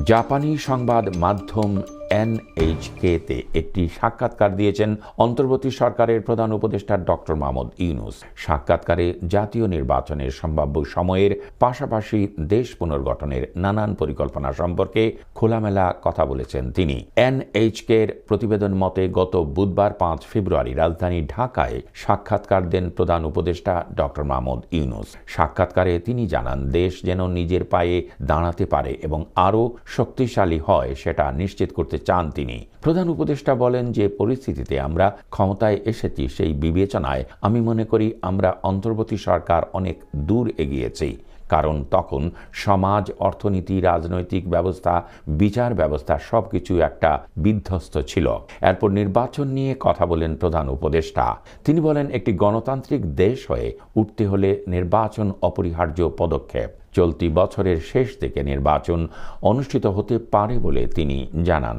জাপানি সংবাদ মাধ্যম এনএইচকেতে একটি সাক্ষাৎকার দিয়েছেন অন্তর্বর্তী সরকারের প্রধান উপদেষ্টা ডক্টর মাহমুদ ইউনুস। সাক্ষাৎকারে জাতীয় নির্বাচনের সম্ভাব্য সময়ের পাশাপাশি দেশ পুনর্গঠনের নানান পরিকল্পনা সম্পর্কে খোলামেলা কথা বলেছেন তিনি। এনএইচকের প্রতিবেদন মতে, গত বুধবার পাঁচ ফেব্রুয়ারি রাজধানী ঢাকায় সাক্ষাৎকার দেন প্রধান উপদেষ্টা ডক্টর মাহমুদ ইউনুস। সাক্ষাৎকারে তিনি জানান, দেশ যেন নিজের পায়ে দাঁড়াতে পারে এবং আরও শক্তিশালী হয় সেটা নিশ্চিত করতে চান তিনি। প্রধান উপদেষ্টা বলেন যে, পরিস্থিতিতে আমরা ক্ষমতায় এসেছি সেই বিবেচনায় আমি মনে করি আমরা অন্তর্বর্তী সরকার অনেক দূর এগিয়েছি। কারণ তখন সমাজ, অর্থনীতি, রাজনৈতিক ব্যবস্থা, বিচার ব্যবস্থা সবকিছু একটা বিধ্বস্ত ছিল। এরপর নির্বাচন নিয়ে কথা বলেন প্রধান উপদেষ্টা। তিনি বলেন, একটি গণতান্ত্রিক দেশ হয়ে উঠতে হলে নির্বাচন অপরিহার্য পদক্ষেপ। চলতি বছরের শেষ থেকে নির্বাচন অনুষ্ঠিত হতে পারে বলে তিনি জানান।